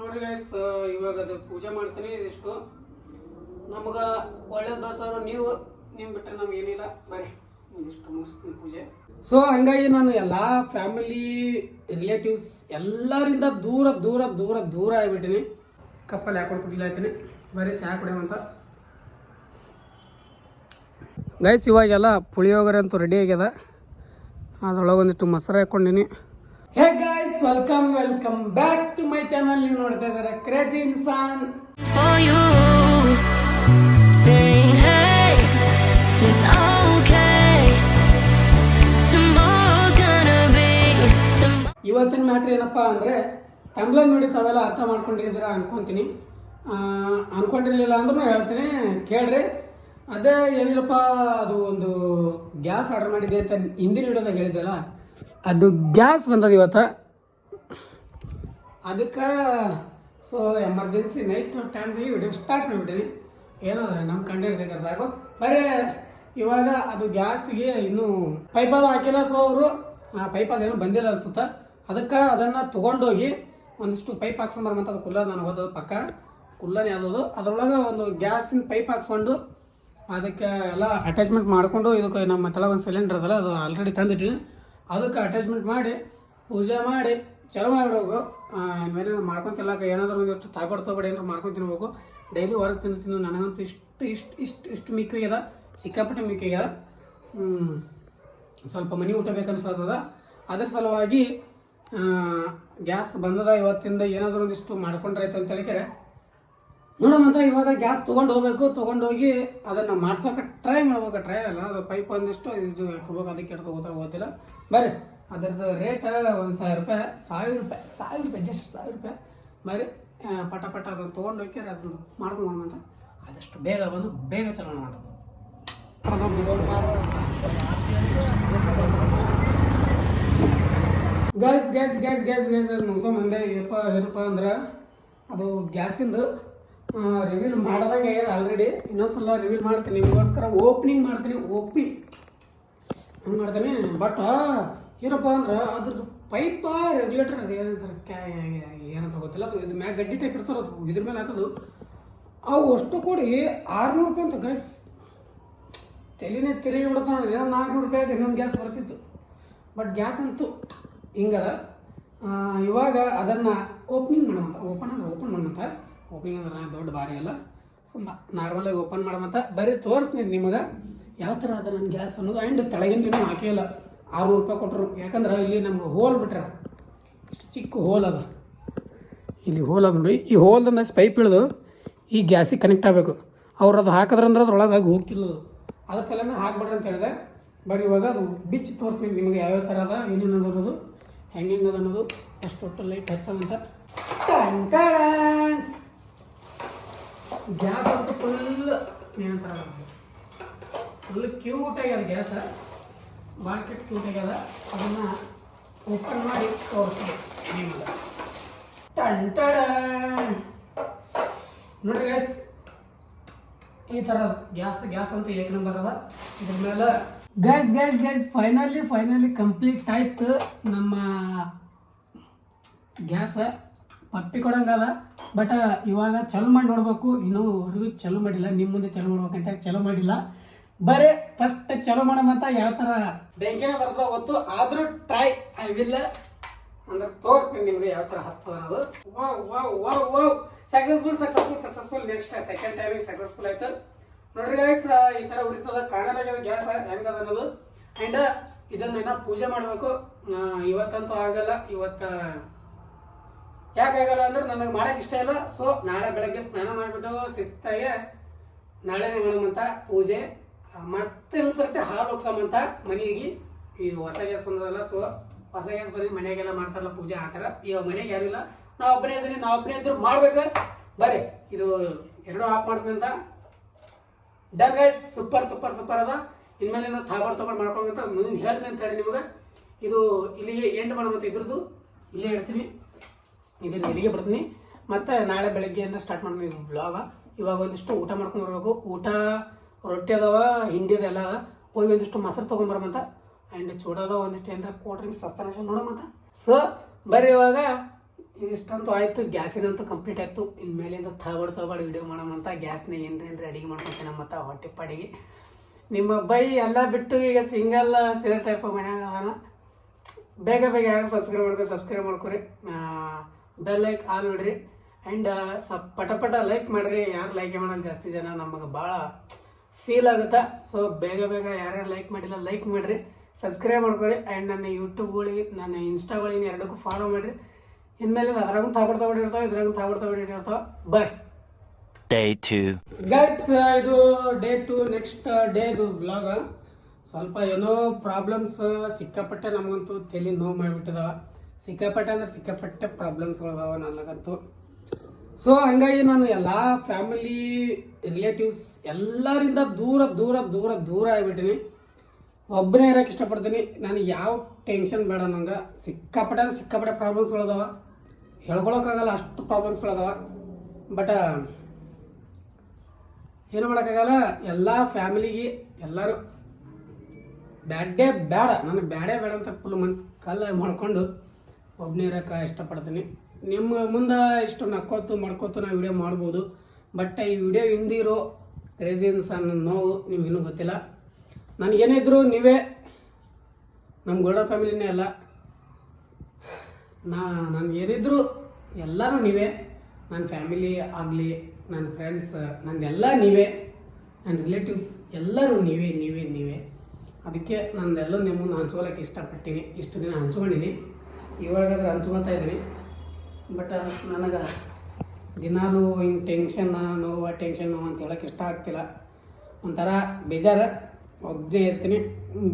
ನೋಡ್ರಿ ಗೈಸ್ ಇವಾಗ ಅದು ಪೂಜೆ ಮಾಡ್ತೀನಿ ಇದಿಷ್ಟು. ನಮ್ಗೆ ಒಳ್ಳೆ ಬಸವರು ನೀವು ನೀವು ಬಿಟ್ಟರೆ ನಮ್ಗೆ ಏನಿಲ್ಲ. ಬರೀ ಇದಿಷ್ಟು ಪೂಜೆ. ಸೊ ಹಂಗಾಗಿ ನಾನು ಎಲ್ಲ ಫ್ಯಾಮಿಲಿ ರಿಲೇಟಿವ್ಸ್ ಎಲ್ಲರಿಂದ ದೂರ ದೂರ ದೂರ ದೂರ ಆಗಿಬಿಟ್ಟಿನಿ. ಕಪ್ಪಲ್ಲಿ ಹಾಕೊಂಡು ಕುಡಿಲ್ಲ ಆಯ್ತೀನಿ ಬರೀ ಚಹಾ ಕುಡಿಯೋಂತ ಗೈಸ್ ಇವಾಗೆಲ್ಲ ಪುಳಿಯೋಗರೆ ಅಂತೂ ರೆಡಿ ಆಗ್ಯದ. ಅದ್ರೊಳಗೊಂದಿಷ್ಟು ಮೊಸರು ಹಾಕೊಂಡಿನಿ. Hey guys welcome welcome back to my channel ನೀವು ನೋಡ್ತಾ ಇದ್ದಾರೆ ಕ್ರೇಜಿ ಇನ್ಸಾನ್ for you. Saying, hey, it's okay. Tomorrow's gonna be ಇವತ್ತಿನ ಮ್ಯಾಟ್ರ್ ಏನಪ್ಪಾ ಅಂದರೆ ತಮಿಳಲ್ಲಿ ನೋಡಿ ತಾವೆಲ್ಲ ಅರ್ಥ ಮಾಡ್ಕೊಂಡಿದ್ದೀರಾ ಅನ್ಕೊಂತೀನಿ. ಅಂದ್ರೆ ಅಂದ್ರೂ ಹೇಳ್ತೀನಿ ಕೇಳ್ರಿ. ಅದೇ ಏನಿಲ್ಲಪ್ಪ ಅದು ಒಂದು ಗ್ಯಾಸ್ ಆರ್ಡರ್ ಮಾಡಿದ್ದೆ ಅಂತ ಹಿಂದಿನ ವಿಡಿಯೋದಾಗ ಹೇಳಿದ್ದೆಲ್ಲ ಅದು ಗ್ಯಾಸ್ ಬಂದದ ಇವತ್ತು. ಅದಕ್ಕೆ ಸೊ ಎಮರ್ಜೆನ್ಸಿ ನೈಟ್ ಟೈಮ್ದಾಗ ವಿಡಿಯೋ ಸ್ಟಾರ್ಟ್ ಮಾಡಿಬಿಟ್ಟಿನಿ. ಏನಾದ್ರೆ ನಮ್ಮ ಕಂಡಿರ್ಸಿದ್ರೆ ಸಾಕು. ಬರೀ, ಇವಾಗ ಅದು ಗ್ಯಾಸ್ಗೆ ಇನ್ನೂ ಪೈಪದ ಹಾಕಿಲ್ಲ ಸೊ ಅವರು, ಆ ಪೈಪ್ ಅದೇನು ಬಂದಿಲ್ಲ ಅನ್ಸುತ್ತೆ. ಅದಕ್ಕೆ ಅದನ್ನು ತೊಗೊಂಡೋಗಿ ಒಂದಿಷ್ಟು ಪೈಪ್ ಹಾಕ್ಸ್ಕೊಂಬರ ಮತ್ತು ಅದು ಕುಲ್ಲ ನನಗೆ ಹೋದದು ಪಕ್ಕ. ಕುಲ್ಲನೇ ಯಾವುದದು? ಅದ್ರೊಳಗೆ ಒಂದು ಗ್ಯಾಸಿನ ಪೈಪ್ ಹಾಕ್ಸ್ಕೊಂಡು ಅದಕ್ಕೆ ಎಲ್ಲ ಅಟ್ಯಾಚ್ಮೆಂಟ್ ಮಾಡಿಕೊಂಡು ಇದಕ್ಕೆ ನಮ್ಮ ತಲೆ ಒಂದು ಸಿಲಿಂಡರ್ ಅದಲ್ಲ, ಅದು ಆಲ್ರೆಡಿ ತಂದಿಟ್ಟಿನಿ. ಅದಕ್ಕೆ ಅಟ್ಯಾಚ್ಮೆಂಟ್ ಮಾಡಿ, ಪೂಜೆ ಮಾಡಿ, ಚಲೋ ಮಾಡಿಬಿಡೋಗು ಆಮೇಲೆ ಮಾಡ್ಕೊಂತಿಲ್ಲ ಏನಾದರೂ ಒಂದಿಷ್ಟು ತಾಯ್ಬಾರ್ದು ತಗೊಬೇಡಿ ಏನಾರು ಮಾಡ್ಕೊಂಡು ತಿನ್ಬೇಕು. ಡೈಲಿ ಹೊರಗೆ ತಿಂದು ತಿನ್ನು ನನಗಂತೂ ಇಷ್ಟು ಇಷ್ಟು ಇಷ್ಟು ಇಷ್ಟು ಮಿಕ್ಕಿ ಆಗ್ಯದ ಸಿಕ್ಕಾಪಟ್ಟೆ ಮಿಕ್ಕಿ ಆಗ್ಯದ ಹ್ಮ್. ಸ್ವಲ್ಪ ಮನೆ ಊಟ ಬೇಕನ್ಸ್ತದ ಅದ್ರ ಸಲುವಾಗಿ ಗ್ಯಾಸ್ ಬಂದದ ಇವತ್ತಿಂದ ಏನಾದರೂ ಒಂದಿಷ್ಟು ಮಾಡ್ಕೊಂಡ್ರಾಯ್ತು ಅಂತ ಹೇಳಿಕೆರೆ ನೋಡೋಣ ಇವಾಗ ಗ್ಯಾಸ್ ತೊಗೊಂಡು ಹೋಗ್ಬೇಕು ತೊಗೊಂಡೋಗಿ ಅದನ್ನು ಮಾಡ್ಸೋಕೆ ಟ್ರೈ ಮಾಡ್ಬೇಕು ಟ್ರೈ ಅಲ್ಲ, ಅದು ಪೈಪ್ ಒಂದಿಷ್ಟು ಇದು ಹಾಕ್ಬೇಕು, ಅದಕ್ಕೆ ಎಷ್ಟು ತಗೋತಾರೆ ಗೊತ್ತಿಲ್ಲ. ಬರ್ರಿ, ಅದರದ್ದು ರೇಟ್ ಒಂದು ಸಾವಿರ ರೂಪಾಯಿ ಸಾವಿರ ರೂಪಾಯಿ ಸಾವಿರ ರೂಪಾಯಿ ಜಸ್ಟ್ ಸಾವಿರ ರೂಪಾಯಿ. ಬರ್ರಿ ಪಟ ಪಟ ಅದನ್ನು ತೊಗೊಂಡು ಹೋಗಿ ಅದನ್ನು ಮಾಡ್ಕೊಂಡು ಅಂತ. ಆದಷ್ಟು ಬೇಗ ಬಂದು ಬೇಗ ಚಲೋ ಮಾಡೋದು gas gas gas gas gas ಮುಗಿಸೋ ಮುಂದೆ ಏನಪ್ಪ ಏನಪ್ಪ ಅಂದ್ರೆ, ಅದು ಗ್ಯಾಸಿಂದು ರಿವೀಲ್ ಮಾಡ್ದಂಗೆ ಆಗ್ಯದ ಆಲ್ರೆಡಿ ಇನ್ನೊಂದ್ಸಲ ರಿವೀಲ್ ಮಾಡ್ತೀನಿ. ನಿಮಗೋಸ್ಕರ ಓಪನಿಂಗ್ ಮಾಡ್ತೀನಿ. ಓಪನಿಂಗ್ ಹಂಗೆ ಮಾಡ್ತೀನಿ? ಬಟ್ ಏನಪ್ಪ ಅಂದ್ರೆ ಅದ್ರದ್ದು ಪೈಪ ರೆಗ್ಯುಲೇಟರ್ ಅದು ಏನಂತಾರೆ? ಏನಂತ ಗೊತ್ತಿಲ್ಲ. ಅದು ಇದು ಮ್ಯಾಗ ಗಡ್ಡಿ ಟೈಪ್ ಇರ್ತಾರೆ ಅದು ಇದ್ರ ಮೇಲೆ ಹಾಕೋದು. ಅವು ಅಷ್ಟು ಕೂಡಿ ಆರುನೂರು ರೂಪಾಯಿ ಅಂತ ಗ್ಯಾಸ್ ತಲೆನೇ ತಿರುಗಿ ಬಿಡ್ತಾನೆ ಏನೋ ನಾಲ್ಕುನೂರು ರೂಪಾಯಿಗೆ ಇನ್ನೊಂದು ಗ್ಯಾಸ್ ಬರ್ತಿತ್ತು. ಬಟ್ ಗ್ಯಾಸ್ ಅಂತೂ ಹಿಂಗದ. ಇವಾಗ ಅದನ್ನು ಓಪನಿಂಗ್ ಮಾಡೋಣ ಓಪನ್ ಅಂದ್ರೆ ಓಪನ್ ಮಾಡೋಂತ ಓಪನಿಂಗ್ ಅಂದ್ರೆ ದೊಡ್ಡ ಭಾರಿ ಅಲ್ಲ. ಸುಮ್ಮ ನಾರ್ಮಲಾಗಿ ಓಪನ್ ಮಾಡಮಂತ ಬರೀ ತೋರಿಸ್ತೀನಿ ನಿಮಗೆ. ಯಾವ ಥರ ಅದ ನನ್ನ ಗ್ಯಾಸ್ ಅನ್ನೋದು? ಆ್ಯಂಡ್ ತೆಳಗಿನ ಇನ್ನೂ ಹಾಕಿಲ್ಲ ಆರುನೂರು ರೂಪಾಯಿ ಕೊಟ್ಟರು ಯಾಕಂದ್ರೆ ಇಲ್ಲಿ ನಮ್ಗೆ ಹೋಲ್ ಬಿಟ್ರೆ. ಇಷ್ಟು ಚಿಕ್ಕ ಹೋಲ್ ಅದ. ಇಲ್ಲಿ ಹೋಲ್ ಅದ ನೋಡಿ. ಈ ಹೋಲ್ದಿಂದ ಪೈಪ್ ಇಳಿದು ಈ ಗ್ಯಾಸಿಗೆ ಕನೆಕ್ಟ್ ಆಗಬೇಕು. ಅವ್ರು ಅದು ಹಾಕಿದ್ರಂದ್ರೆ ಅದ್ರೊಳಗೆ ಆಗಿ ಹೋಗ್ತಿಲ್ಲ ಅದು. ಅದ್ರ ಸಲನ ಹಾಕ್ಬಿಡ್ರಿ ಅಂತ ಹೇಳಿದೆ. ಬರೀ ಇವಾಗ ಅದು ಬಿಚ್ಚಿ ತೋರಿಸ್ತೀನಿ ನಿಮಗೆ ಯಾವ್ಯಾವ ಥರ ಅದ, ಏನೇನು ಅನ್ನೋದು. ಹೆಂಗೆ ಅನ್ನೋದು. ಅಷ್ಟು ಒಟ್ಟು ಲೈಟ್ ಹಚ್ಚಂತ ಗ್ಯಾಸ್ ಅಂತೂ ಫುಲ್ ಏನಂತಾರ ಫುಲ್ ಕ್ಯೂಟ್ ಆಗ್ಯದ ಗ್ಯಾಸ. ಕೆಟ್ಟ ಕ್ಯೂಟ್ ಆಗ್ಯದ ಅದನ್ನು ಓಪನ್ ಮಾಡಿ ತೋರಿಸ್ತೀನಿ ಟಡನ್. ನೋಡ್ರಿ ಗ್ಯಾಸ್ ಈ ಥರ ಗ್ಯಾಸ್ ಗ್ಯಾಸ್ ಅಂತ ಏಕ ನಂಬರ್ ಅದ. ಇದ್ರ ಮೇಲೆ gas gas gas finally finally complete ಆಯ್ತು ನಮ್ಮ ಗ್ಯಾಸ. ಪಪ್ಪಿ ಕೊಡಂಗದ ಬಟ್ ಇವಾಗ ಚಲೋ ಮಾಡಿ ನೋಡ್ಬೇಕು. ಇನ್ನೂವರೆಗೂ ಚಲೋ ಮಾಡಿಲ್ಲ. ನಿಮ್ಮ ಮುಂದೆ ಚಲೋ ಮಾಡ್ಬೇಕಂತ ಚಲೋ ಮಾಡಿಲ್ಲ. ಬರೇ ಫಸ್ಟ್ ಚಲೋ ಮಾಡೋಮಂತ ಯಾವ ಥರ ಬೆಂಕಿನೇ ಬರ್ತದ ಗೊತ್ತು. ಆದರೂ ಟ್ರೈ ಐ ವಿಲ್ ಅಂದ್ರೆ ತೋರಿಸ್ತೀನಿ ನಿಮಗೆ ಯಾವ ಥರ ಹತ್ತದ ಅನ್ನೋದು successful successful successful next second ಟೈಮಿಗೆ ಸಕ್ಸಸ್ಫುಲ್ ಆಯ್ತು. ನೋಡ್ರಿ ಗೈಸ್ ಈ ಥರ ಉರಿತದ, ಕಾಣಲಾಗ್ಯದ ಗ್ಯಾಸ್ ಹೆಂಗದ ಅನ್ನೋದು. ಆ್ಯಂಡ್ ಇದನ್ನ ಪೂಜೆ ಮಾಡಬೇಕು. ಇವತ್ತಂತೂ ಆಗಲ್ಲ. ಇವತ್ತು ಯಾಕಾಗಲ್ಲ ಅಂದ್ರೆ ನನಗೆ ಮಾಡಕ್ಕೆ ಇಷ್ಟ ಇಲ್ಲ. ಸೊ ನಾಳೆ ಬೆಳಗ್ಗೆ ಸ್ನಾನ ಮಾಡಿಬಿಟ್ಟು ಶಿಸ್ತಾಗೆ ನಾಳೆನೇ ಮಾಡೋಮಂತ ಪೂಜೆ. ಮತ್ತೆ ಸರ್ತಿ ಹಾಲು ಹೋಗ್ಸಮಂತ ಮನೆಗೆ. ಈ ಹೊಸ ಗ್ಯಾಸ್ ಬಂದದಲ್ಲ ಸೊ ಹೊಸ ಗ್ಯಾಸ್ ಬಂದು ಮನೆಗೆಲ್ಲ ಮಾಡ್ತಾರಲ್ಲ ಪೂಜೆ ಆ ಥರ. ಇವಾಗ ಮನೆಗೆ ಯಾರು ಇಲ್ಲ. ನಾವು ಒಬ್ಬನೇ ಇದ್ದೀನಿ ನಾವು ಒಬ್ಬನೇ ಇದ್ರು ಮಾಡ್ಬೇಕು. ಬರ್ರಿ, ಇದು ಎರಡು ಆಫ್ ಮಾಡ್ತೀನಿ ಅಂತ. Done guys super super super ಅದ. ಇನ್ಮೇಲಿಂದ ತಾಬಾರ್ ತಗೊಂಡು ಮಾಡ್ಕೊಂಡಂತ ಮುಂದೆ ಹೇಳ್ತೀನಿ ಅಂತ ಹೇಳಿ ನಿಮಗೆ. ಇದು ಇಲ್ಲಿಗೆ ಎಂಡ್ ಮಾಡೋಮಂತ ಇದ್ರದ್ದು. ಇಲ್ಲೇ ಹೇಳ್ತೀನಿ ಇದ್ರದ್ದು ಇಲ್ಲಿಗೆ ಬರ್ತೀನಿ? ಮತ್ತು ನಾಳೆ ಬೆಳಗ್ಗೆಯಿಂದ ಸ್ಟಾರ್ಟ್ ಮಾಡ್ತೀನಿ ಇದು ವ್ಲಾಗ ಇವಾಗ ಒಂದಿಷ್ಟು ಊಟ ಮಾಡ್ಕೊಂಡು ಬರಬೇಕು. ಊಟ ರೊಟ್ಟಿ ಅದಾವ, ಹಿಂಡಿ ಅದೆಲ್ಲ ಅದ. ಹೋಗಿ ಒಂದಿಷ್ಟು ಮೊಸರು ತೊಗೊಂಬರಮಂತ ಆ್ಯಂಡ್ ಚೂಡದ ಒಂದಿಷ್ಟು. ಏನಾರ ಕೋಲ್ಡ್ ಡ್ರಿಂಕ್ಸ್ ಸಸ್ತಾನ ನೋಡಮಂತ ಸೊ ಬರ್ರಿ ಇವಾಗ. ಇಷ್ಟಂತೂ ಆಯಿತು. ಗ್ಯಾಸಿನಂತೂ ಕಂಪ್ಲೀಟ್ ಆಯಿತು. ಇನ್ನು ಮೇಲಿಂದ ತಗೊಡ್ ವೀಡಿಯೋ ವಿಡಿಯೋ ಮಾಡೋಮಂತ ಗ್ಯಾಸ್ನಾಗ ಏನ್ರಿ ಏನ್ರಿ ಅಡಿಗೆ ಮಾಡ್ಕೊತೀನಿ ಮತ್ತು ಹೊಟ್ಟೆ ಪಾಡಿಗೆ. ನಿಮ್ಮ ಬೈ ಎಲ್ಲ ಬಿಟ್ಟು ಈಗ ಸಿಂಗಲ್ ಸೇರ್ ಟೈಪ್ ಮನ್ಯಾಗ ಅದಾನ. ಬೇಗ ಬೇಗ ಯಾರು ಸಬ್ಸ್ಕ್ರೈಬ್ ಮಾಡ್ಕೊ ಸಬ್ಸ್ಕ್ರೈಬ್ ಮಾಡ್ಕೊರಿ. ಬೆಲ್ ಲೈಕ್ ಆಲ್ ನೋಡ್ರಿ. ಆ್ಯಂಡ್ ಸಪ್ ಪಟ ಪಟ ಲೈಕ್ ಮಾಡಿರಿ. ಯಾರು ಲೈಕ್ ಮಾಡಲ್ಲ ಜಾಸ್ತಿ ಜನ ನಮಗೆ ಭಾಳ ಫೀಲ್ ಆಗುತ್ತೆ? ಸೊ ಬೇಗ ಬೇಗ ಯಾರ್ಯಾರು ಲೈಕ್ ಮಾಡಿಲ್ಲ ಲೈಕ್ ಮಾಡಿರಿ. ಸಬ್ಸ್ಕ್ರೈಬ್ ಮಾಡ್ಕೊರಿ. ಆ್ಯಂಡ್ ನನ್ನ ಯೂಟ್ಯೂಬ್ಗಳಿಗೆ ನನ್ನ ಇನ್ಸ್ಟಾಗಳಿಗೆ ಎರಡಕ್ಕೂ ಫಾಲೋ ಮಾಡಿರಿ. ಇನ್ಮೇಲೆ ಅದ್ರಾಗೂ ತಾಬಡ್ತಾ ಬಿಟ್ಟಿರ್ತಾವೆ ಇದ್ರಾಗೂ ತಾಬಡ್ತಾ ಬಿಟ್ಟಿರ್ತಾವೆ ಬರ್ರಿ ಡೇ ಟು ಗೈಸ್ ಇದು ಡೇ ಟು ನೆಕ್ಸ್ಟ್ ಡೇ ಇದು ಬ್ಲಾಗ್ ಸ್ವಲ್ಪ ಏನೋ ಪ್ರಾಬ್ಲಮ್ಸ್ ಸಿಕ್ಕಾಪಟ್ಟೆ ನಮಗಂತೂ ತಲೆ ನೋವು ಮಾಡಿಬಿಟ್ಟಿದಾವ. ಸಿಕ್ಕಾಪಟ್ಟೆ ಅಂದ್ರೆ ಸಿಕ್ಕಾಪಟ್ಟೆ ಪ್ರಾಬ್ಲಮ್ಸ್ಗಳದಾವ ನನಗಂತೂ. ಸೊ ಹಂಗಾಗಿ ನಾನು ಎಲ್ಲ ಫ್ಯಾಮಿಲಿ ರಿಲೇಟಿವ್ಸ್ ಎಲ್ಲರಿಂದ ದೂರ ದೂರ ದೂರ ದೂರ ಆಗಿಬಿಟ್ಟಿನಿ. ಒಬ್ಬನೇ ಇರೋಕೆ ಇಷ್ಟಪಡ್ತೀನಿ. ನನಗೆ ಯಾವ ಟೆನ್ಷನ್ ಬೇಡ ನಂಗೆ. ಸಿಕ್ಕಾಪಟ್ಟೆ ಸಿಕ್ಕಾಪಟ್ಟೆ ಪ್ರಾಬ್ಲಮ್ಸ್ಗಳದಾವ ಹೇಳ್ಕೊಳಕ್ಕಾಗಲ್ಲ ಅಷ್ಟು ಪ್ರಾಬ್ಲಮ್ಸ್ಗಳದಾವ ಬಟ್ ಏನು ಮಾಡೋಕ್ಕಾಗಲ್ಲ? ಎಲ್ಲ ಫ್ಯಾಮಿಲಿಗೆ ಎಲ್ಲರೂ. ಬ್ಯಾಡೇ. ಬೇಡ ನನಗೆ ಬ್ಯಾಡೇ ಬೇಡ ಅಂತ ಫುಲ್ ಮನ್ಸು ಕಲ್ಲ ಮಾಡ್ಕೊಂಡು ಒಬ್ಬನೇ ಇರೋಕೆ ಇಷ್ಟಪಡ್ತೀನಿ. ನಿಮ್ಮ ಮುಂದೆ ಇಷ್ಟು ನಕ್ಕೋತು ಮಾಡ್ಕೋತು ನಾವು ವಿಡಿಯೋ ಮಾಡ್ಬೋದು. ಬಟ್ ಈ ವಿಡಿಯೋ ಹಿಂದಿರೋ ರೀಸನ್ಸ್ ಅನ್ನೋ ನೋವು ನಿಮ್ಗಿನ್ನೂ ಗೊತ್ತಿಲ್ಲ. ನನಗೇನಿದ್ರು ನೀವೇ ನಮ್ಮ ಗೋಲ್ಡನ್ ಫ್ಯಾಮಿಲಿನೇ ಅಲ್ಲ. ನಾ ನನಗೇನಿದ್ರು ಎಲ್ಲರೂ ನೀವೇ. ನನ್ನ ಫ್ಯಾಮಿಲಿ ಆಗಲಿ ನನ್ನ ಫ್ರೆಂಡ್ಸ್ ನಂದೆಲ್ಲ ನೀವೇ. ನನ್ನ ರಿಲೇಟಿವ್ಸ್ ಎಲ್ಲರೂ ನೀವೇ ನೀವೇ ನೀವೇ. ಅದಕ್ಕೆ ನಂದೆಲ್ಲ ನಿಮ್ಮನ್ನು ಮುಂದೆ ಹಂಚ್ಕೊಳಕ್ಕೆ ಇಷ್ಟಪಟ್ಟಿನಿ ಇಷ್ಟು ದಿನ ಹಂಚ್ಕೊಂಡಿನಿ. ಇವಾಗಾದ್ರೆ ಹಂಚ್ಕೊತಾ ಇದ್ದೀನಿ ಬಟ್ ನನಗೆ ದಿನಾಲೂ ಹಿಂಗೆ ಟೆನ್ಷನ್ ನೋವು ಟೆನ್ಷನ್ ಅಂತ ಹೇಳೋಕೆ ಇಷ್ಟ ಆಗ್ತಿಲ್ಲ. ಒಂಥರ ಬೇಜಾರು. ಒಬ್ಬನೇ ಇರ್ತೀನಿ.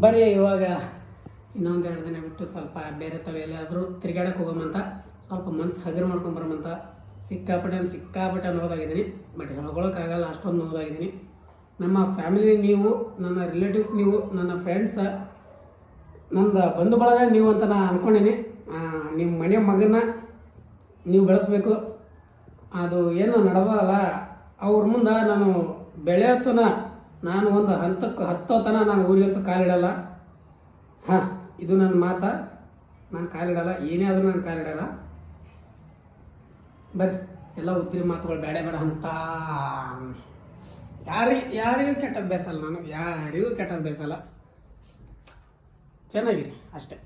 ಬರೀ ಇವಾಗ ಇನ್ನೊಂದೆರಡು ದಿನ ಬಿಟ್ಟು ಸ್ವಲ್ಪ ಬೇರೆ ಥರ ಎಲ್ಲಾದರೂ ತಿರ್ಗಾಡಕ್ಕೆ ಹೋಗೋಮಂತ ಸ್ವಲ್ಪ ಮನ್ಸು ಹಗರ್ ಮಾಡ್ಕೊಂಬರಮಂತ ಸಿಕ್ಕಾಪಟ್ಟೆ ಸಿಕ್ಕಾಪಟ್ಟೆ ನೋದಾಗಿದ್ದೀನಿ ಬಟ್ ಹೇಳ್ಕೊಳಕ್ಕಾಗಲ್ಲ, ಅಷ್ಟೊಂದು ನೋದಾಗಿದ್ದೀನಿ ನಮ್ಮ ಫ್ಯಾಮಿಲಿ ನೀವು, ನನ್ನ ರಿಲೇಟಿವ್ಸ್ ನೀವು, ನನ್ನ ಫ್ರೆಂಡ್ಸ ನಂದು ಬಂಧು ಬಳಗ ನೀವು ಅಂತ ನಾನು ಅಂದ್ಕೊಂಡಿನಿ ನಿಮ್ಮ ಮನೆ ಮಗನ ನೀವು ಬೆಳೆಸ್ಬೇಕು. ಅದು ಏನು ನಡೆದಲ್ಲ ಅವ್ರ ಮುಂದೆ ನಾನು ಬೆಳೆಯೋತನ ನಾನು ಒಂದು ಹಂತಕ್ಕೆ ಹತ್ತೋತನ ನಾನು ಊರಿಗಂತೂ ಕಾಲಿಡಲ್ಲ ಹಾಂ, ಇದು ನನ್ನ ಮಾತ. ನಾನು ಕಾಲಿಡಲ್ಲ ಏನೇ ಆದರೂ ನಾನು ಕಾಲಿಡಲ್ಲ ಬರ್ರಿ, ಎಲ್ಲ ಉದ್ರಿ ಮಾತುಗಳು ಬೇಡ ಬೇಡ ಅಂತ. ಯಾರಿಗೆ ಯಾರಿಗೂ ಕೆಟ್ಟದ್ದು ಬೇಸಲ್ಲ ನಾನು. ಯಾರಿಗೂ ಕೆಟ್ಟದ್ದು ಬೇಸಲ್ಲ. ಚೆನ್ನಾಗಿರಿ, ಅಷ್ಟೇ.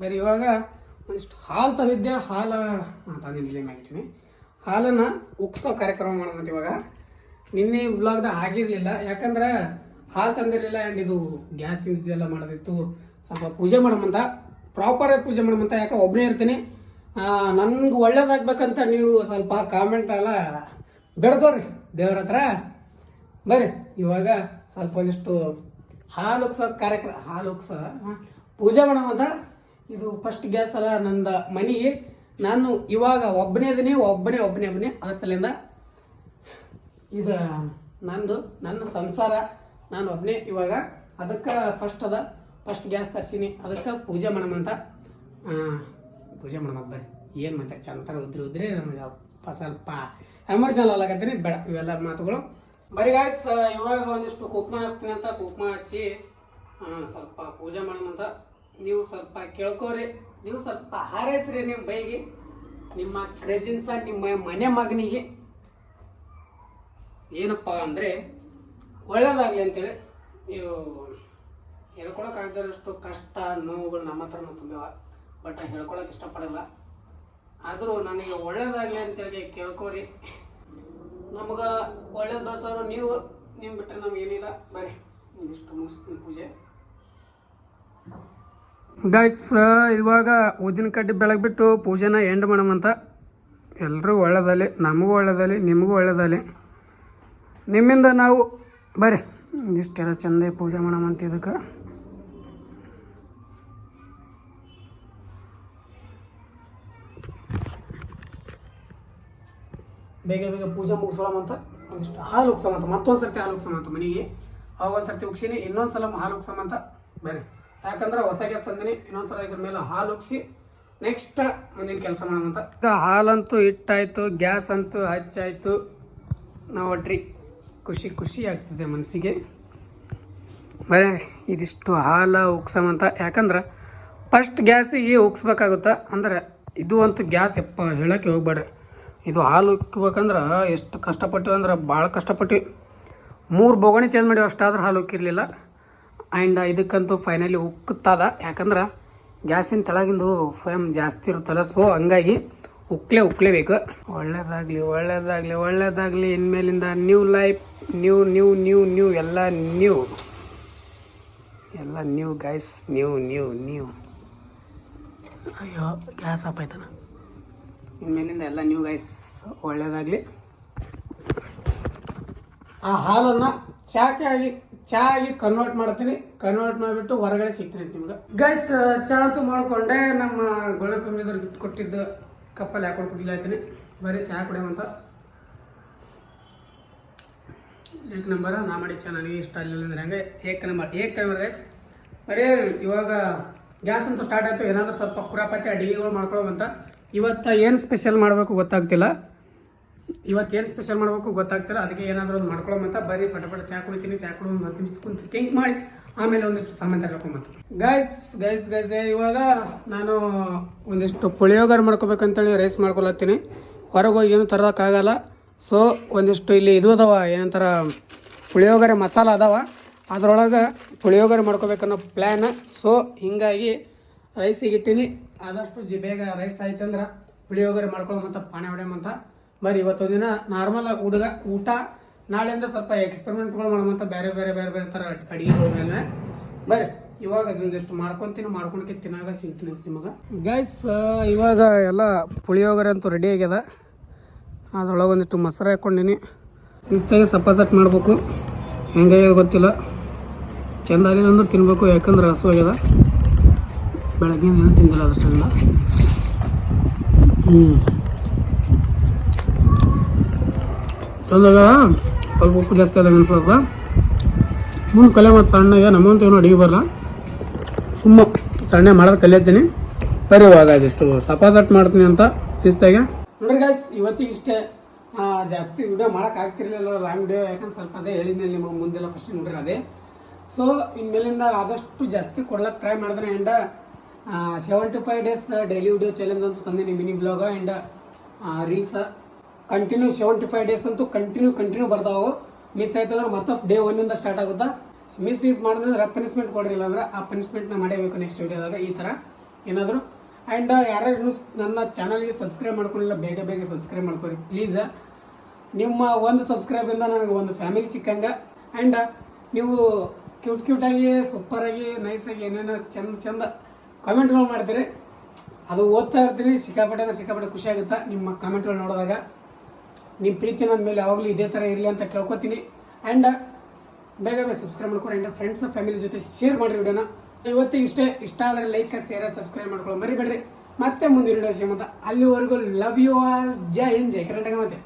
ಬರೀ ಇವಾಗ ಒಂದಿಷ್ಟು ಹಾಲು ತಂದಿದ್ದೆ, ಹಾಲು ತಂದಿನಿ ಇಲ್ಲೇ ಮ್ಯಾಗಿಟ್ಟಿನಿ ಹಾಲನ್ನು ಉಕ್ಸೋ ಕಾರ್ಯಕ್ರಮ ಮಾಡೋಣ ಇವಾಗ. ನಿನ್ನೆ ಬ್ಲಾಗ್ದ ಆಗಿರಲಿಲ್ಲ. ಯಾಕಂದ್ರೆ ಹಾಲು ತಂದಿರಲಿಲ್ಲ ಆ್ಯಂಡ್ ಇದು ಗ್ಯಾಸ್ ಇದೆಲ್ಲ ಮಾಡೋದಿತ್ತು. ಸ್ವಲ್ಪ ಪೂಜೆ ಮಾಡೋಮಂತ ಪ್ರಾಪರಾಗಿ ಪೂಜೆ ಮಾಡೋಮಂತ ಯಾಕೆ ಒಬ್ಬನೇ ಇರ್ತೀನಿ. ನನ್ಗೆ ಒಳ್ಳೇದಾಗಬೇಕಂತ ನೀವು ಸ್ವಲ್ಪ ಕಾಮೆಂಟ್ ಎಲ್ಲ ಬೆಳ್ಕೋರಿ ದೇವ್ರ ಹತ್ರ. ಬರ್ರಿ, ಇವಾಗ ಸ್ವಲ್ಪ ಒಂದಿಷ್ಟು ಹಾಲು ಉಕ್ಸೋ ಕಾರ್ಯಕ್ರಮ ಹಾಲು ಉಕ್ಸೋ ಪೂಜೆ ಮಾಡೋಮಂತ ಇದು ಫಸ್ಟ್ ಗ್ಯಾಸ್ ಅಲ್ಲ, ನಂದು ಮನೆಗೆ ನಾನು ಇವಾಗ ಒಬ್ಬನೇ ಇದೀನಿ ಒಬ್ಬನೇ ಒಬ್ಬನೇ ಒಬ್ಬನೇ ಅದ್ರ ಸಲಿಂದ. ಇದು ನಂದು, ನನ್ನ ಸಂಸಾರ, ನಾನು ಒಬ್ಬನೇ ಇವಾಗ. ಅದಕ್ಕೆ ಫಸ್ಟ್ ಅದ ಫಸ್ಟ್ ಗ್ಯಾಸ್ ತರ್ಸೀನಿ. ಅದಕ್ಕೆ ಪೂಜೆ ಮಾಡಮಂತ ಪೂಜೆ ಮಾಡಮ್ಮ ಬರ್ರಿ. ಏನು ಮತ್ತೆ ಚಂತರ ಉದ್ರಿ ಉದ್ರಿ, ನನಗೆ ಸ್ವಲ್ಪ ಎಮರ್ಷನಲ್ ಅಲ್ಲಾಗತ್ತೀನಿ ಬೇಡ, ಇವೆಲ್ಲ ಮಾತುಗಳು. ಬರಿ ಗಾಯ್ಸ್ ಇವಾಗ ಒಂದಿಷ್ಟು ಕುಕ್ಮ ಹಚ್ತೀನಿ ಅಂತ. ಕುಕ್ಮ ಹಚ್ಚಿ ಸ್ವಲ್ಪ ಪೂಜೆ ಮಾಡಮಂತ ನೀವು ಸ್ವಲ್ಪ ಕೇಳ್ಕೋರಿ. ನೀವು ಸ್ವಲ್ಪ ಹಾರೈಸ್ರಿ ನಿಮ್ಮ ಬೈಗೆ. ನಿಮ್ಮ ಕ್ರೆಜಿನ್ಸ ನಿಮ್ಮ ಮನೆ ಮಗನಿಗೆ. ಏನಪ್ಪ ಅಂದರೆ ಒಳ್ಳೇದಾಗಲಿ ಅಂತೇಳಿ ನೀವು ಹೇಳ್ಕೊಳಕ್ಕಾಗದಷ್ಟು ಕಷ್ಟ, ನೋವುಗಳು ನಮ್ಮ ಹತ್ರನೂ ತುಂಬಿವ. ಬಟ್ ಹೇಳ್ಕೊಳಕ್ಕೆ ಇಷ್ಟಪಡಲ್ಲ. ಆದರೂ ನನಗೆ ಒಳ್ಳೇದಾಗಲಿ ಅಂತೇಳಿ ಕೇಳ್ಕೋರಿ. ನಮ್ಗೆ ಒಳ್ಳೇದು ಬಸ್ಸವರು ನೀವು. ನೀವು ಬಿಟ್ಟರೆ ನಮಗೇನಿಲ್ಲ. ಬರ್ರಿ ಇಷ್ಟು ಮುಗಿಸ್ತೀನಿ ಪೂಜೆ. ಗೈಸ್ ಇವಾಗ ಊದಿನ ಕಡ್ಡಿ ಬೆಳಗ್ಗೆ ಬಿಟ್ಟು ಪೂಜೆನ ಎಂಡ್ ಮಾಡಮಂತ ಎಲ್ಲರೂ ಒಳ್ಳೆದಲ್ಲಿ ನಮಗೂ ಒಳ್ಳೆದಲ್ಲಿ ನಿಮಗೂ ಒಳ್ಳೆದಲ್ಲಿ ನಿಮ್ಮಿಂದ ನಾವು, ಬರ್ರಿ, ಇಷ್ಟೆಲ್ಲ ಚಂದ ಪೂಜೆ ಮಾಡಮಂತ ಇದಕ್ಕೆ. ಬೇಗ ಬೇಗ ಪೂಜೆ ಮುಗಿಸೋಮಂತ ಒಂದಿಷ್ಟು ಹಾಲು ಉಗ್ಸಮಂತ ಮತ್ತೊಂದು ಸರ್ತಿ ಹಾಲು ಉಗ್ಸಮಂತ ಮನೆಗೆ. ಅವಾಗ ಸರ್ತಿ ಉಗ್ಸೀನಿ ಇನ್ನೊಂದು ಸಲ ಹಾಲು ಉಗ್ಸಮಂತ ಬರ್ರಿ. ಯಾಕಂದ್ರೆ ಹೊಸ ಗ್ಯಾಸ್ ತಂದಿನಿ, ಇನ್ನೊಂದ್ಸಲ ಇದ್ರ ಮೇಲೆ ಹಾಲು ಉಗ್ಸಿ ನೆಕ್ಸ್ಟ್ ಮುಂದಿನ ಕೆಲಸ ಮಾಡೋಣಂತ ಈಗ ಹಾಲಂತೂ ಇಟ್ಟಾಯ್ತು ಗ್ಯಾಸ್ ಅಂತೂ ಹಚ್ಚಾಯ್ತು. ನಾವು ಒಟ್ರಿ ಖುಷಿ ಖುಷಿ ಆಗ್ತಿದೆ ಮನಸ್ಸಿಗೆ. ಮರೆ ಇದಿಷ್ಟು ಹಾಲು ಉಗ್ಸಮಂತ ಯಾಕಂದ್ರೆ ಫಸ್ಟ್ ಗ್ಯಾಸಿಗೆ ಉಕ್ಸ್ಬೇಕಾಗುತ್ತೆ ಅಂದ್ರೆ ಇದು ಅಂತೂ ಗ್ಯಾಸ್ ಎಪ್ಪ ಹೇಳಕ್ಕೆ ಹೋಗ್ಬೇಡ್ರಿ. ಇದು ಹಾಲು ಉಕ್ಬೇಕಂದ್ರೆ ಎಷ್ಟು ಕಷ್ಟಪಟ್ಟು ಅಂದ್ರೆ ಭಾಳ ಕಷ್ಟಪಟ್ಟು ಮೂರು ಬೊಗಣಿ ಚೇಂಜ್ ಮಾಡಿ ಅಷ್ಟಾದ್ರೆ ಹಾಲು ಉಕ್ಕಿರಲಿಲ್ಲ ಆ್ಯಂಡ್ ಇದಕ್ಕಂತೂ ಫೈನಲಿ ಉಕ್ಕುತ್ತದ. ಯಾಕಂದ್ರೆ ಗ್ಯಾಸಿನ ತೆಳಗಿಂದು ಫ್ಲೇಮ್ ಜಾಸ್ತಿ ಇರುತ್ತಲ್ಲ ಸೊ ಹಂಗಾಗಿ ಉಕ್ಕಲೇ ಉಕ್ಲೇಬೇಕು ಒಳ್ಳೇದಾಗಲಿ ಒಳ್ಳೇದಾಗಲಿ ಒಳ್ಳೇದಾಗಲಿ. ಇನ್ಮೇಲಿಂದ new life new new new new ಎಲ್ಲ ನ್ಯೂ ಎಲ್ಲ new guys new new new ಅಯ್ಯೋ ಗ್ಯಾಸ್ ಆಫ್ ಆಯ್ತನ. ಇನ್ಮೇಲಿಂದ ಎಲ್ಲ ನ್ಯೂ ಗೈಸ್ ಒಳ್ಳೇದಾಗಲಿ. ಆ ಹಾಲನ್ನು ಚಾಕೆ ಆಗಿ ಚಾ ಆಗಿ ಕನ್ವರ್ಟ್ ಮಾಡ್ತೀನಿ. ಕನ್ವರ್ಟ್ ಮಾಡಿಬಿಟ್ಟು ಹೊರಗಡೆ ಸಿಗ್ತೀನಿ ನಿಮ್ಗೆ. ಗೈಸ್ ಚಾ ಅಂತೂ ಮಾಡ್ಕೊಂಡೆ. ನಮ್ಮ ಗೊಳ್ಳೆ ಫ್ಯಾಮಿಲಿದವ್ರಿಗೆ ಗಿಫ್ಟ್ ಕೊಟ್ಟಿದ್ದು ಕಪ್ಪಲ್ಲಿ ಹಾಕೊಂಡು ಕುಡಿಲ್ಲ ಆಯ್ತೀನಿ ಬರೀ ಚಹಾ ಕುಡಿಯವಂತ ಏಕ್ ನಂಬರ್, ನಾ ಮಾಡಿ ಚಾ ನನಗೆ ಇಷ್ಟ ಆಗಲಿಲ್ಲ ಅಂದ್ರೆ ಹಂಗೆ. ಏಕ್ ನಂಬರ್ ಏಕ್ ನಂಬರ್ ಗೈಸ್ ಬರೀ ಇವಾಗ ಗ್ಯಾಸ್ ಅಂತೂ ಸ್ಟಾರ್ಟ್ ಆಯಿತು. ಏನಾದರೂ ಸ್ವಲ್ಪ ಕುರಾಪತಿ ಅಡುಗೆಗಳು ಮಾಡ್ಕೊಳ್ಳೋವಂತ. ಇವತ್ತು ಏನು ಸ್ಪೆಷಲ್ ಮಾಡಬೇಕು ಗೊತ್ತಾಗ್ತಿಲ್ಲ. ಇವತ್ತು ಏನು ಸ್ಪೆಷಲ್ ಮಾಡಬೇಕು ಗೊತ್ತಾಗ್ತಿಲ್ಲ, ಅದಕ್ಕೆ ಏನಾದರೂ ಒಂದು ಮಾಡ್ಕೊಳ್ಳೋಮಂತ ಬರೀ ಪಟ ಚಾ ಕುಡಿತೀನಿ, ಚಾ ಕುಡಿದು ಒಂದು ನಿಮಿಷ ಕುಂತು ಥಿಂಕ್ ಮಾಡಿ, ಆಮೇಲೆ ಒಂದಿಷ್ಟು ಸಾಮಾನು ತರ್ಕೊಂಬಂತ ಗೈಸ್ ಗೈಸ್ ಗೈಸ್ ಇವಾಗ ನಾನು ಒಂದಿಷ್ಟು ಪುಳಿಯೋಗರೆ ಮಾಡ್ಕೋಬೇಕಂತೇಳಿ ರೈಸ್ ಮಾಡ್ಕೊಳತ್ತೀನಿ. ಹೊರಗೆ ಹೋಗಿ ಏನು ತರೋಕ್ಕಾಗಲ್ಲ ಸೊ ಒಂದಿಷ್ಟು ಇಲ್ಲಿ ಇದು ಅದಾವ, ಏನಂತಾರ, ಪುಳಿಯೋಗರೆ ಮಸಾಲ ಅದಾವ. ಅದರೊಳಗೆ ಪುಳಿಯೋಗರೆ ಮಾಡ್ಕೋಬೇಕನ್ನೋ ಪ್ಲ್ಯಾನ್ ಸೊ ಹಿಂಗಾಗಿ ರೈಸಿಗೆ ಇಟ್ಟೀನಿ. ಆದಷ್ಟು ಜಿ ಬೇಗ ರೈಸ್ ಆಯ್ತಂದ್ರೆ ಪುಳಿಯೋಗರೆ ಮಾಡ್ಕೊಳ್ಳೋಮಂತ ಪಾನೆ ಹೊಡೆಯಮಂತ ಬರೀ ಇವತ್ತು ದಿನ ನಾರ್ಮಲ್ ಹುಡುಗ ಊಟ, ನಾಳೆಯಿಂದ ಸ್ವಲ್ಪ ಎಕ್ಸ್ಪೆರಿಮೆಂಟ್ಗಳು ಮಾಡುವಂಥ ಬೇರೆ ಬೇರೆ ಬೇರೆ ಬೇರೆ ಥರ ಅಡುಗೆಗಳ ಮೇಲೆ. ಬರ್ರಿ ಇವಾಗ ಅದೊಂದಿಷ್ಟು ಮಾಡ್ಕೊತೀನಿ, ಮಾಡ್ಕೊಳಕ್ಕೆ ತಿನ್ನಾಗ ಸಿಗ್ತೀನಿ ನಿಮಗೆ. ಗೈಸ್ ಇವಾಗ ಎಲ್ಲ ಪುಳಿಯೋಗರೆ ಅಂತೂ ರೆಡಿ ಆಗ್ಯದ. ಅದ್ರೊಳಗೆ ಒಂದಿಷ್ಟು ಮೊಸರು ಹಾಕ್ಕೊಂಡಿನಿ. ಶಿಸ್ತಾಗಿ ಸಪ್ಪಾಸಟ್ ಮಾಡಬೇಕು. ಹೆಂಗಾಗ್ಯದ ಗೊತ್ತಿಲ್ಲ. ಚೆಂದ ಆಗಲಿಲ್ಲ ಅಂದ್ರೆ ತಿನ್ಬೇಕು, ಯಾಕಂದ್ರೆ ಹಸು ಆಗ್ಯದ. ಬೆಳಗ್ಗೆ ಏನು ತಿಂದಿಲ್ಲ ಅದಷ್ಟೆಲ್ಲ ಹ್ಞೂ ಸ್ವಲ್ಪ ಉಪ್ಪು ಜಾಸ್ತಿ ಆದಾಗ ಅನ್ಸತ್ತ ಮುಂದೆ ಕಲೆ ಮತ್ತು ಸಣ್ಣಗೆ ನಮ್ಮಂತ ಏನು ಅಡಿಗೆ ಬರಲ್ಲ ಸುಮ್ಮ ಸಣ್ಣ ಮಾಡೋದು ಕಲಿಯತ್ತೀನಿ. ಬರೀ ಇವಾಗ ಇದಿಷ್ಟು. ಸಪಾಸಟ್ ಮಾಡ್ತೀನಿ ಅಂತ ಶಿಸ್ತಾಗೆ. ನೋಡ್ರಿ ಗಾಯ್ಸ್ ಇವತ್ತಿಗೆ ಇಷ್ಟೇ. ಜಾಸ್ತಿ ವಿಡಿಯೋ ಮಾಡಕ್ ಆಗ್ತಿರ್ಲಿಲ್ಲ ಲಾಂಗ್ ವಿಡಿಯೋ ಯಾಕಂದ್ರೆ ಸ್ವಲ್ಪ ಅದೇ ಹೇಳಿದ್ಮೇಲೆ ನಿಮಗೆ ಮುಂದೆಲ್ಲ ಫಸ್ಟ್ ನೋಡ್ರಿ ಅದೇ. ಸೊ ಇನ್ಮೇಲಿಂದ ಆದಷ್ಟು ಜಾಸ್ತಿ ಕೊಡ್ಲಕ್ಕೆ ಟ್ರೈ ಮಾಡಿದ್ರೆ and seventy five days daily video challenge ಅಂತ ತಂದೀನಿ mini blog and reels continue seventy five days ಅಂತೂ ಕಂಟಿನ್ಯೂ ಕಂಟಿನ್ಯೂ ಬರ್ತಾವೆ ಮಿಸ್ ಆಯ್ತು ಅಂದ್ರೆ ಮತ್ತೆ ಡೇ ಒನ್ನಿಂದ ಸ್ಟಾರ್ಟ್ ಆಗುತ್ತಾ? ಮಿಸ್ ಯೂಸ್ ಮಾಡಿದ್ರೆ ಪನಿಷ್ಮೆಂಟ್ ಕೊಡ್ರಿಲ್ಲ ಅಂದ್ರೆ ಆ ಪನಿಷ್ಮೆಂಟ್ನ ಮಾಡಬೇಕು ನೆಕ್ಸ್ಟ್ ವೀಡಿಯೋದಾಗ ಈ ಥರ ಏನಾದರೂ? ಆ್ಯಂಡ್ ಯಾರ್ಯಾರು ನನ್ನ ಚಾನಲ್ಗೆ ಸಬ್ಸ್ಕ್ರೈಬ್ ಮಾಡ್ಕೊಂಡಿಲ್ಲ, ಬೇಗ ಬೇಗ ಸಬ್ಸ್ಕ್ರೈಬ್ ಮಾಡ್ಕೊರಿ ಪ್ಲೀಸ್ ನಿಮ್ಮ ಒಂದು ಸಬ್ಸ್ಕ್ರೈಬಿಂದ ನನಗೆ ಒಂದು ಫ್ಯಾಮಿಲಿ ಸಿಕ್ಕಂಗೆ. ಆ್ಯಂಡ್ ನೀವು ಕ್ಯೂಟ್ ಕ್ಯೂಟಾಗಿ ಸೂಪರಾಗಿ ನೈಸಾಗಿ ಏನೇನೋ ಚಂದ ಚಂದ ಕಾಮೆಂಟ್ಗಳು ಮಾಡ್ತೀರಿ. ಅದು ಓದ್ತಾ ಇರ್ತೀನಿ, ಸಿಕ್ಕಾಪಟ್ಟೆ ಸಿಕ್ಕಾಪಟ್ಟೆ ಖುಷಿ ಆಗುತ್ತೆ? ನಿಮ್ಮ ಕಾಮೆಂಟ್ಗಳು ನೋಡಿದಾಗ. ನಿಮ್ಮ ಪ್ರೀತಿ ನನ್ನ ಮೇಲೆ ಯಾವಾಗಲೂ ಇದೇ ಥರ ಇರಲಿ ಅಂತ ಕೇಳ್ಕೊತೀನಿ. ಆ್ಯಂಡ್ ಬೇಗ ಬೇಗ ಸಬ್ಸ್ಕ್ರೈಬ್ ಮಾಡ್ಕೊಡಿ ಆ್ಯಂಡ್ ಫ್ರೆಂಡ್ಸ್ ಫ್ಯಾಮಿಲಿ ಜೊತೆ ಶೇರ್ ಮಾಡಿರಿ ವಿಡಿಯೋನ. ಇವತ್ತಿಗೆ ಇಷ್ಟೇ. ಇಷ್ಟ ಆದರೆ ಲೈಕ್ ಶೇರ್ ಸಬ್ಸ್ಕ್ರೈಬ್ ಮಾಡ್ಕೊಳ್ಳೋ ಮರಿಬೇಡ್ರಿ. ಮತ್ತೆ ಮುಂದಿನ ವಿಡಿಯೋ ಸಿಗಂತ ಅಲ್ಲಿವರೆಗೂ ಲವ್ ಯು ಆಲ್ ಜೈ ಹಿಂದ್. ಜೈ ಕರ್ನಾಟಕ ಮತ್ತೆ